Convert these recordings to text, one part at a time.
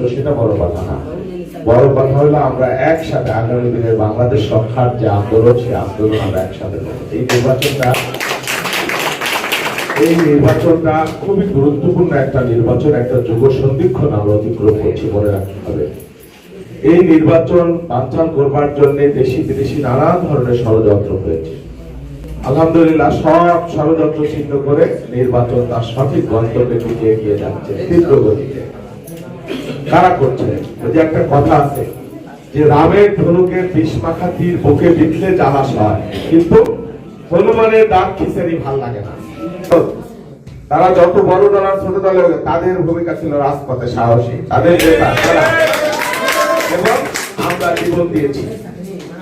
ষড়যন্ত্র সেটা বড় কথা না। বড় কথা হলো আমরা একসাথে আগামী দিনের বাংলাদেশ রক্ষার যে আন্দোলন, সেই আন্দোলন আমরা একসাথে এই নির্বাচনটা এই নির্বাচনটা খুবই গুরুত্বপূর্ণ একটা নির্বাচন, একটা যুগ সন্ধিক্ষণ আমরা অতিক্রম করছি মনে রাখতে হবে। এই নির্বাচন বাঞ্ছাল করবার জন্য দেশি বিদেশি নানান ধরনের ষড়যন্ত্র হয়েছে। আলহামদুলিল্লাহ, সব ষড়যন্ত্র ছিন্ন করে নির্বাচন তার সঠিক গন্তব্যে এগিয়ে যাচ্ছে তীব্র গতিতে। কারা করছে? ওই যে একটা কথা আছে, যে রামের ধনুকের বিষ মাখা তীর বুকে বিঁধলে জ্বালাস হয়, কিন্তু হনুমানের দাঁত খিচেড়ি ভালো লাগে না। তারা যত বড় দল আর ছোট দলে তাদের ভূমিকা ছিল রাজপথে সাহসী। তাদের এবং আমরা জীবন দিয়েছি।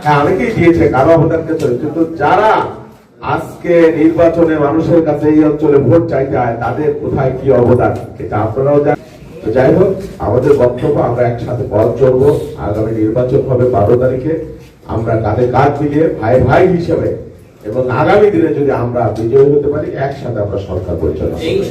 হ্যাঁ অনেকেই দিয়েছে, কারও অবদান কিন্তু যারা আজকে নির্বাচনে মানুষের কাছে এই অঞ্চলে ভোট চাইতে হয় তাদের কোথায় কি অবদান? এটা আপনারাও জানেন। তো যাই হোক আমাদের বক্তব্য আমরা একসাথে পথ চলবো আগামী নির্বাচন হবে বারো তারিখে আমরা কাঁধে কাঁধ মিলিয়ে ভাই ভাই হিসেবে এবং আগামী দিনে যদি আমরা বিজয়ী হতে পারি একসাথে আমরা সরকার পরিচালনা করবো।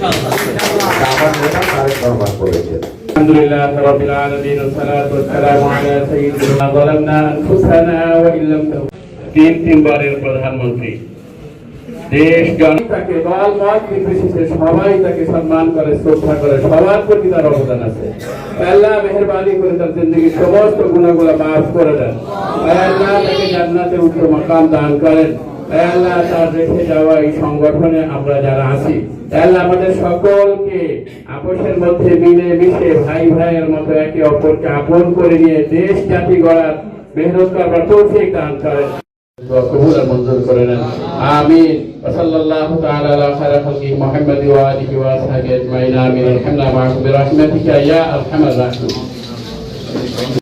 এটা আমার নেতা তারেক রহমান করেছেন الحمد لله رب العالمين والصلاة والسلام على سيدنا ظلمنا أنفسنا وإن لم تغفر তিন তিনবারের প্রধানমন্ত্রী সংগঠনে আমরা যারা আছি আমাদের সকলকে আপোষের মধ্যে মিলে মিশে ভাই ভাইয়ের মতো একে অপরকে আপন করে নিয়ে দেশ জাতি গড়ার মেহনত দান করেন। وقبول منظور করেন আমিন সাল্লাল্লাহু তাআলা আলা খায়র খালকি মুহাম্মদ ওয়া আলিহি ওয়া আসহাবিহি আজমাইন আমিন আলহামদুলিল্লাহ মা'কুম বিরহমাতিকা ইয়া আরহামার রাহিম